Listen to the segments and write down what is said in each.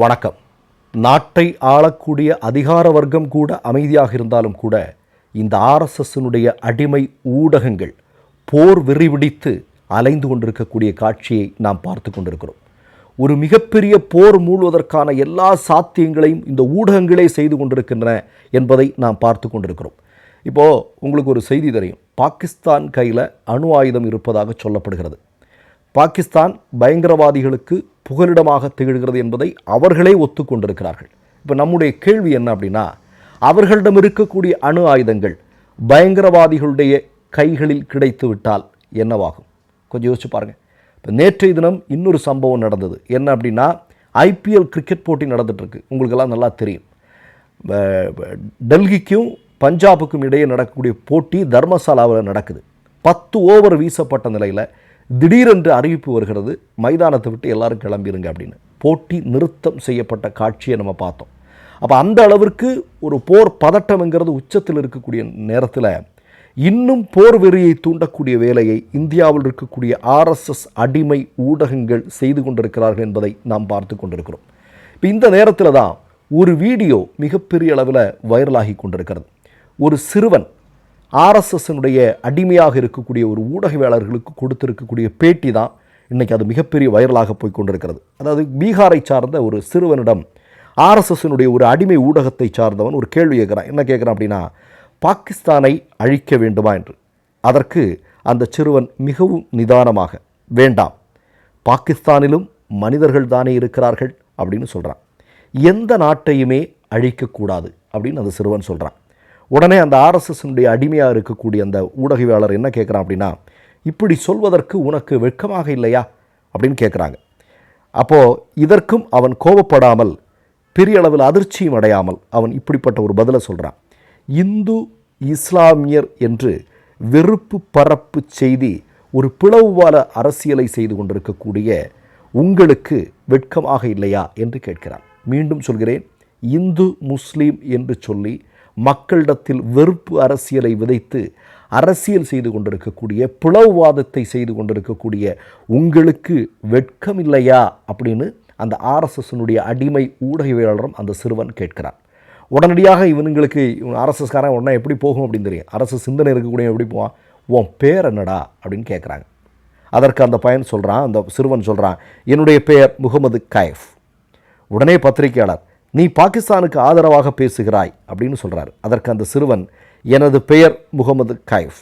வணக்கம். நாட்டை ஆளக்கூடிய அதிகார வர்க்கம் கூட அமைதியாக இருந்தாலும் கூட இந்த ஆர்எஸ்எஸ்னுடைய அடிமை ஊடகங்கள் போர் விரிவிடித்து அலைந்து கொண்டிருக்கக்கூடிய காட்சியை நாம் பார்த்து கொண்டிருக்கிறோம். ஒரு மிகப்பெரிய போர் மூழ்வதற்கான எல்லா சாத்தியங்களையும் இந்த ஊடகங்களே செய்து கொண்டிருக்கின்றன என்பதை நாம் பார்த்து கொண்டிருக்கிறோம். இப்போது உங்களுக்கு ஒரு செய்தி தெரியும். பாகிஸ்தான் கையில் அணு ஆயுதம் இருப்பதாக சொல்லப்படுகிறது. பாகிஸ்தான் பயங்கரவாதிகளுக்கு புகலிடமாக திகழ்கிறது என்பதை அவர்களே ஒத்துக்கொண்டிருக்கிறார்கள். இப்போ நம்முடைய கேள்வி என்ன அப்படின்னா அவர்களிடம் இருக்கக்கூடிய அணு ஆயுதங்கள் பயங்கரவாதிகளுடைய கைகளில் கிடைத்து விட்டால் என்னவாகும்? கொஞ்சம் யோசிச்சு பாருங்கள் இப்போ நேற்றைய தினம் இன்னொரு சம்பவம் நடந்தது. என்ன அப்படின்னா ஐபிஎல் கிரிக்கெட் போட்டி நடந்துகிட்ருக்கு உங்களுக்கெல்லாம் நல்லா தெரியும். டெல்லிக்கும் பஞ்சாபுக்கும் இடையே நடக்கக்கூடிய போட்டி தர்மசாலாவில் நடக்குது. பத்து ஓவர் வீசப்பட்ட நிலையில் திடீரென்று அறிவிப்பு வருகிறது மைதானத்தை விட்டு எல்லாரும் கிளம்பிருங்க அப்படின்னு. போட்டி நிறுத்தம் செய்யப்பட்ட காட்சியை நம்ம பார்த்தோம். அப்போ அந்த அளவிற்கு ஒரு போர் பதட்டம்ங்கிறது உச்சத்தில் இருக்கக்கூடிய நேரத்தில் இன்னும் போர் வெறியை தூண்டக்கூடிய வேலையை இந்தியாவில் இருக்கக்கூடிய ஆர்எஸ்எஸ் அடிமை ஊடகங்கள் செய்து கொண்டிருக்கிறார்கள் என்பதை நாம் பார்த்து கொண்டிருக்கிறோம். இப்போ இந்த நேரத்தில் தான் ஒரு வீடியோ மிகப்பெரிய அளவில் வைரலாகி கொண்டிருக்கிறது. ஒரு சிறுவன் ஆர்எஸ்எஸ்னுடைய அடிமையாக இருக்கக்கூடிய ஒரு ஊடகவியாளர்களுக்கு கொடுத்திருக்கக்கூடிய பேட்டி தான் இன்றைக்கி அது மிகப்பெரிய வைரலாக போய் கொண்டிருக்கிறது. அதாவது பீகாரை சார்ந்த ஒரு சிறுவனிடம் ஆர்எஸ்எஸ்னுடைய ஒரு அடிமை ஊடகத்தை சார்ந்தவன் ஒரு கேள்வி கேட்குறான். என்ன கேட்குறான் அப்படின்னா பாகிஸ்தானை அழிக்க வேண்டுமா? என்று. அதற்கு அந்த சிறுவன் மிகவும் நிதானமாக வேண்டாம். பாகிஸ்தானிலும் மனிதர்கள் தானே இருக்கிறார்கள்? அப்படின்னு சொல்கிறான் எந்த நாட்டையுமே அழிக்கக்கூடாது. அப்படின்னு அந்த சிறுவன் சொல்கிறான் உடனே அந்த ஆர்எஸ்எஸ்னுடைய அடிமையாக இருக்கக்கூடிய அந்த ஊடகவியாளர் என்ன கேட்குறான் அப்படின்னா இப்படி சொல்வதற்கு உனக்கு வெட்கமாக இல்லையா? அப்படின்னு கேட்குறாங்க அப்போது இதற்கும் அவன் கோபப்படாமல் பெரிய அளவில் அதிர்ச்சியும் அடையாமல் அவன் இப்படிப்பட்ட ஒரு பதிலை சொல்கிறான் இந்து இஸ்லாமியர் என்று வெறுப்பு பரப்பு செய்தி ஒரு பிளவுவால அரசியலை செய்து கொண்டிருக்கக்கூடிய உங்களுக்கு வெட்கமாக இல்லையா என்று கேட்கிறான். மீண்டும் சொல்கிறேன் இந்து முஸ்லீம் என்று சொல்லி மக்களிடத்தில் வெறுப்பு அரசியலை விதைத்து அரசியல் செய்து கொண்டிருக்கக்கூடிய பிளவுவாதத்தை செய்து கொண்டிருக்கக்கூடிய உங்களுக்கு வெட்கம் இல்லையா அப்படின்னு அந்த ஆர்எஸ்எஸ்னுடைய அடிமை ஊடகவியலாளரும் அந்த சிறுவன் கேட்கிறான். உடனடியாக இவனுங்களுக்கு இவன் ஆர்எஸ்எஸ்காரன் உடனே எப்படி போகும் அப்படின்னு தெரியும். அரசு சிந்தனை இருக்கக்கூடிய எப்படி போவான்? உன் பேர் என்னடா? அப்படின்னு கேட்குறாங்க. அதற்கு அந்த பையன் சொல்கிறான் அந்த சிறுவன் சொல்கிறான் என்னுடைய பெயர் முகமது கைஃப். உடனே பத்திரிகையாளர் நீ பாகிஸ்தானுக்கு ஆதரவாக பேசுகிறாய் அப்படின்னு சொல்கிறார் அதற்கு அந்த சிறுவன் எனது பெயர் முகமது கைஃப்.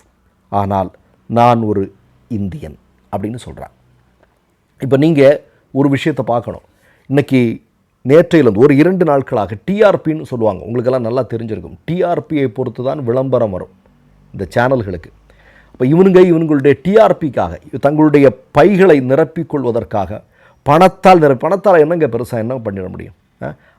ஆனால் நான் ஒரு இந்தியன் அப்படின்னு சொல்கிறான் இப்போ நீங்கள் ஒரு விஷயத்தை பார்க்கணும். இன்னைக்கு நேற்றையிலிருந்து ஒரு இரண்டு நாட்களாக டிஆர்பின்னு சொல்லுவாங்க. உங்களுக்கெல்லாம் நல்லா தெரிஞ்சிருக்கும். டிஆர்பியை பொறுத்து தான் விளம்பரம் வரும் இந்த சேனல்களுக்கு. அப்போ இவனுங்க இவனுங்களுடைய டிஆர்பிக்காக தங்களுடைய பைகளை நிரப்பிக்கொள்வதற்காக பணத்தால் நிரப்பி பணத்தால் என்னங்க பெருசாக என்ன பண்ணிட முடியும்?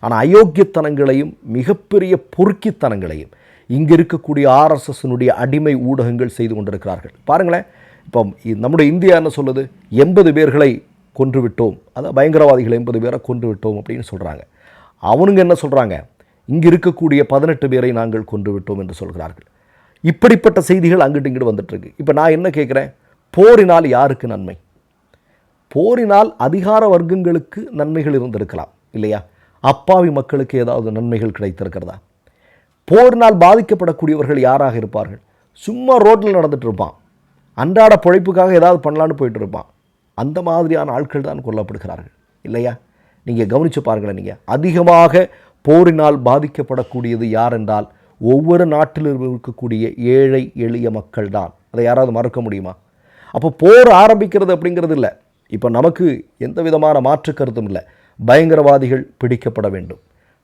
ஆனால் அயோக்கியத்தனங்களையும் மிகப்பெரிய பொறுக்கித்தனங்களையும் இங்கே இருக்கக்கூடிய ஆர்எஸ்எஸ்னுடைய அடிமை ஊடகங்கள் செய்து கொண்டிருக்கிறார்கள். பாருங்களேன் இப்போ நம்முடைய இந்தியா என்ன சொல்லுது? எண்பது பேர்களை கொன்று விட்டோம் பயங்கரவாதிகள் எண்பது பேரை கொன்றுவிட்டோம் அப்படின்னு சொல்கிறாங்க அவனுங்க என்ன சொல்கிறாங்க இங்கே இருக்கக்கூடிய பதினெட்டு பேரை நாங்கள் கொன்று விட்டோம் என்று சொல்கிறார்கள். இப்படிப்பட்ட செய்திகள் அங்கிட்டு இங்கிட்டு வந்துட்டுருக்கு இப்போ நான் என்ன கேட்குறேன் போரினால் யாருக்கு நன்மை? போரினால் அதிகார வர்க்கங்களுக்கு நன்மைகள் இருந்திருக்கலாம் இல்லையா? அப்பாவி மக்களுக்கு ஏதாவது நன்மைகள் கிடைத்திருக்கிறதா? போரினால் பாதிக்கப்படக்கூடியவர்கள் யாராக இருப்பார்கள்? சும்மா ரோட்டில் நடந்துட்டு இருப்பான். அன்றாட பிழைப்புக்காக ஏதாவது பண்ணலான்னு போயிட்டு இருப்பான். அந்த மாதிரியான ஆட்கள் தான் கொல்லப்படுகிறார்கள். இல்லையா? நீங்கள் கவனித்து பாருங்களேன் நீங்கள் அதிகமாக போரினால் பாதிக்கப்படக்கூடியது யார் என்றால் ஒவ்வொரு நாட்டிலும் இருக்கக்கூடிய ஏழை எளிய மக்கள் தான் அதை யாராவது மறக்க முடியுமா? அப்போ போர் ஆரம்பிக்கிறது அப்படிங்கிறது இல்லை. இப்போ நமக்கு எந்த விதமான மாற்று கருத்தும் இல்லை. பயங்கரவாதிகள் பிடிக்கப்பட வேண்டும்.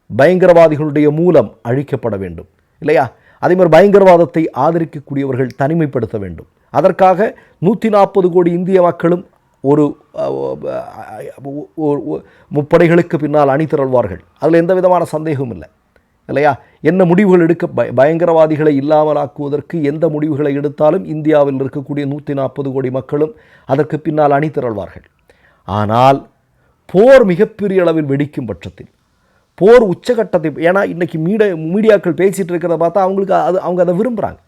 பயங்கரவாதிகளுடைய மூலம் அழிக்கப்பட வேண்டும். இல்லையா? அதே மாதிரி பயங்கரவாதத்தை ஆதரிக்கக்கூடியவர்கள் தனிமைப்படுத்த வேண்டும். அதற்காக நூற்றி நாற்பது கோடி இந்திய மக்களும் ஒரு முப்படைகளுக்கு பின்னால் அணி திரள்வார்கள் அதில் எந்த விதமான சந்தேகமும் இல்லை. இல்லையா? என்ன முடிவுகள் எடுக்க பய பயங்கரவாதிகளை இல்லாமலாக்குவதற்கு எந்த முடிவுகளை எடுத்தாலும் இந்தியாவில் இருக்கக்கூடிய நூற்றி நாற்பது கோடி மக்களும் அதற்கு பின்னால் அணி திரள்வார்கள் ஆனால் போர் மிகப்பெரிய அளவில் வெடிக்கும் பட்சத்தில். போர் உச்சகட்டத்தை ஏன்னா இன்றைக்கி மீடியா மீடியாக்கள் பேசிகிட்டு இருக்கிறத பார்த்தா அவங்களுக்கு அது அவங்க அதை விரும்புகிறாங்க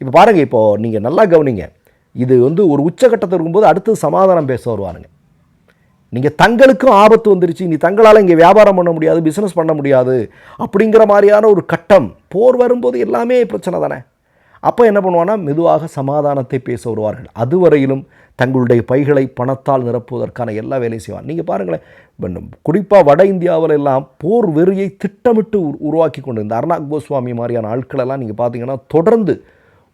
இப்போ பாருங்கள் இப்போது நீங்கள் நல்லா கவனிங்க. இது வந்து ஒரு உச்சகட்டத்தில் இருக்கும்போது அடுத்தது சமாதானம் பேச வருவாருங்க நீங்கள் தங்களுக்கும் ஆபத்து வந்துருச்சு நீ தங்களால் இங்கே வியாபாரம் பண்ண முடியாது பிஸ்னஸ் பண்ண முடியாது அப்படிங்கிற மாதிரியான ஒரு கட்டம் போர் வரும்போது எல்லாமே பிரச்சனை தானே. அப்போ என்ன பண்ணுவான்னா மெதுவாக சமாதானத்தை பேச வருவார்கள். அதுவரையிலும் தங்களுடைய பைகளை பணத்தால் நிரப்புவதற்கான எல்லா வேலையும் செய்வான் நீங்கள் பாருங்களேன் குறிப்பாக வட இந்தியாவில் எல்லாம் போர் வெறியை திட்டமிட்டு உருவாக்கி கொண்டிருந்த இந்த கோஸ்வாமி மாதிரியான ஆட்களெல்லாம் நீங்கள் பார்த்தீங்கன்னா தொடர்ந்து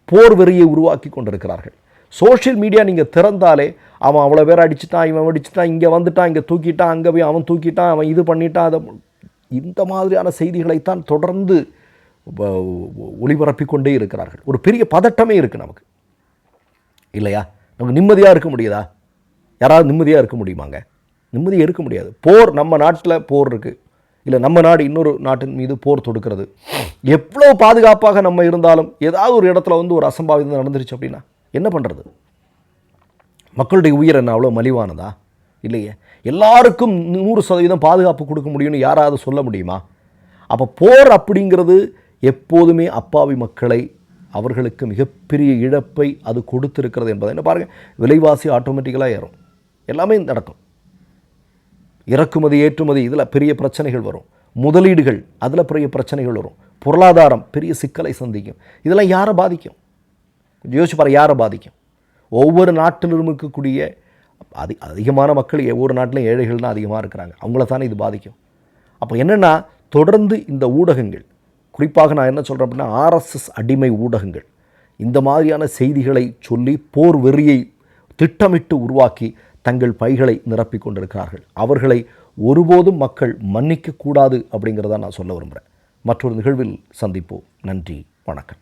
போர் வெறியை உருவாக்கி கொண்டிருக்கிறார்கள். சோஷியல் மீடியா நீங்கள் திறந்தாலே அவன் அவ்வளோ பேர் அடிச்சுட்டான் இவன் அடிச்சுட்டான் இங்கே வந்துட்டான் இங்கே தூக்கிட்டான் அங்கே போய் அவன் தூக்கிட்டான் அவன் இது பண்ணிட்டான் அதை இந்த மாதிரியான செய்திகளைத்தான் தொடர்ந்து வ- ஒளிபரப்பிக் கொண்டே இருக்கிறார்கள். ஒரு பெரிய பதட்டமே இருக்குது நமக்கு. இல்லையா? நமக்கு நிம்மதியாக இருக்க முடியுதா? யாராவது நிம்மதியாக இருக்க முடியுமாங்க? நிம்மதியாக இருக்க முடியாது. போர் நம்ம நாட்டில் போர் இருக்குது இல்லை நம்ம நாடு இன்னொரு நாட்டின் மீது போர் தொடுக்கிறது. எவ்வளோ பாதுகாப்பாக நம்ம இருந்தாலும் ஏதாவது ஒரு இடத்துல வந்து ஒரு அசம்பாவிதம் நடந்துருச்சு அப்படின்னா என்ன பண்ணுறது மக்களுடைய உயிர் என்ன? அவ்வளோ மலிவானதா? இல்லையே. எல்லாருக்கும் நூறு சதவீதம் பாதுகாப்பு கொடுக்க முடியும்னு யாராவது சொல்ல முடியுமா? அப்போ போர் அப்படிங்கிறது எப்போதுமே அப்பாவி மக்களை அவர்களுக்கு மிகப்பெரிய இழப்பை அது கொடுத்துருக்கிறது என்பதை என்ன பாருங்கள் விலைவாசி ஆட்டோமேட்டிக்கலாக ஏறும். எல்லாமே நடக்கும். இறக்குமதி ஏற்றுமதி இதில் பெரிய பிரச்சனைகள் வரும். முதலீடுகள் அதில் பெரிய பிரச்சனைகள் வரும். பொருளாதாரம் பெரிய சிக்கலை சந்திக்கும். இதெல்லாம் யாரை பாதிக்கும்? கொஞ்சம் யோசிச்சு பாரு யாரை பாதிக்கும்? ஒவ்வொரு நாட்டிலும் இருக்கக்கூடிய அதி அதிகமான மக்கள் ஒவ்வொரு நாட்டிலும் ஏழைகள் தான் அதிகமாக இருக்கிறாங்க. அவங்கள தானே இது பாதிக்கும். அப்போ என்னென்னா தொடர்ந்து இந்த ஊடகங்கள் குறிப்பாக நான் என்ன சொல்கிறேன் அப்படின்னா ஆர்எஸ்எஸ் அடிமை ஊடகங்கள். இந்த மாதிரியான செய்திகளை சொல்லி போர் வெறியை திட்டமிட்டு உருவாக்கி தங்கள் பைகளை நிரப்பிக் கொண்டிருக்கிறார்கள். அவர்களை ஒருபோதும் மக்கள் மன்னிக்க கூடாது அப்படிங்கிறத நான் சொல்ல விரும்புகிறேன் மற்றொரு நிகழ்வில் சந்திப்போம். நன்றி வணக்கம்.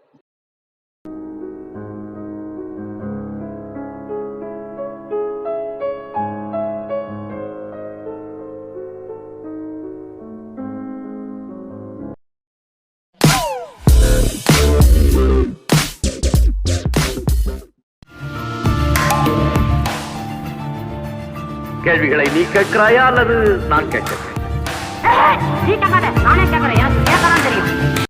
கேள்விகளை நீ கேட்கிறாயா அல்லது நான் கேட்கிறேன் நீ கேட்காத. நானே கேட்கறேன்.